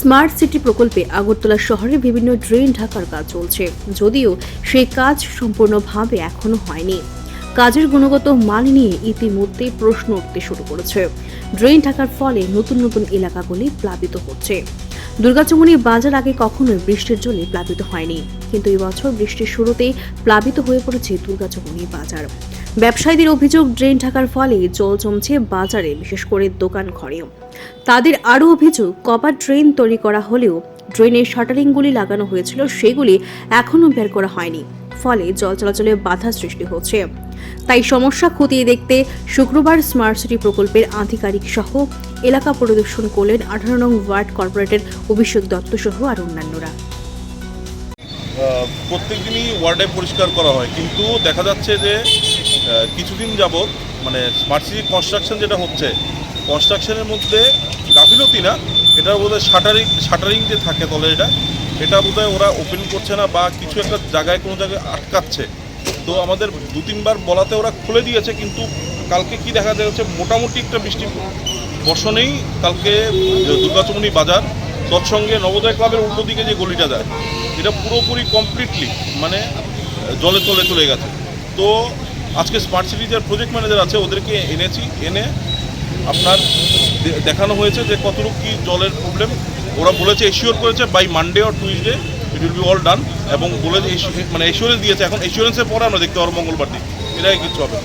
Smart city প্রকল্পে আগরতলা শহরের বিভিন্ন ড্রেন ঢাকার কাজ চলছে। যদিও সেই কাজ সম্পূর্ণভাবে এখনও হয়নি। কাজের গুণগত মান নিয়ে ইতিমধ্যেই প্রশ্ন উঠতে শুরু করেছে। ড্রেন ঢাকার ফলে নতুন নতুন এলাকাগুলি প্লাবিত হচ্ছে। দুর্গাচমনি বাজার আগে কখনোই বৃষ্টির জন্য প্লাবিত হয়নি, কিন্তু এবছর বৃষ্টির শুরুতেই প্লাবিত হয়ে পড়েছে দুর্গাচমনি বাজার। ব্যবসায়ীদের অভিযোগ, ড্রেন ঢাকার ফলে জল জমছে বাজারে, বিশেষ করে দোকান ঘরেও তাদের আরও অভিযোগ, কপার ড্রেন তৈরি করা হলেও ড্রেনের শাটারিংগুলি লাগানো হয়েছিল, সেগুলি এখনও বের করা হয়নি। ফলে জল চলাচলে বাধা সৃষ্টি হচ্ছে। তাই সমস্যা খতিয়ে দেখতে শুক্রবার স্মার্ট সিটি প্রকল্পের আধিকারিক সহ এলাকা পরিদর্শন করলেন আঠারো নং ওয়ার্ড কর্পোরেটর অভিষেক দত্ত সহ আর অন্যান্যরা। প্রত্যেক দিনই ওয়ার্ডে পরিষ্কার করা হয়, কিন্তু দেখা যাচ্ছে যে কিছুদিন যাবৎ মানে স্মার্ট সিটি কনস্ট্রাকশন যেটা হচ্ছে কনস্ট্রাকশনের মধ্যে গাফিলতি না? এটা বোধহয় শাটারিং শাটারিং যে থাকে তলে এটা এটা বোধহয় ওরা ওপেন করছে না বা কিছু একটা জায়গায় কোনো জায়গায় আটকাচ্ছে। তো আমাদের দু তিনবার বলাতে ওরা খুলে দিয়েছে, কিন্তু কালকে কি দেখা যাচ্ছে, মোটামুটি একটা বৃষ্টি বর্ষণেই কালকে দুর্গাচমনি বাজার, তৎসঙ্গে নবোদয় ক্লাবের উল্টো দিকে যে গলিটা যায়, এটা পুরোপুরি কমপ্লিটলি মানে জলে তলে চলে গেছে। তো আজকে স্মার্ট সিটি যার প্রজেক্ট ম্যানেজার আছে, ওদেরকে এনেছি, এনে আপনার দেখানো হয়েছে যে কতটুকু কি জলের প্রবলেম ওরা বলেছে এশিওর করেছে by Monday or Tuesday it will be all done এবং বলেছে মানে এশিওরেন্স দিয়েছে। এখন এশিওরেন্সের পরে আমরা দেখতে পারব মঙ্গলবার দিন। এটাই কিছু হবে।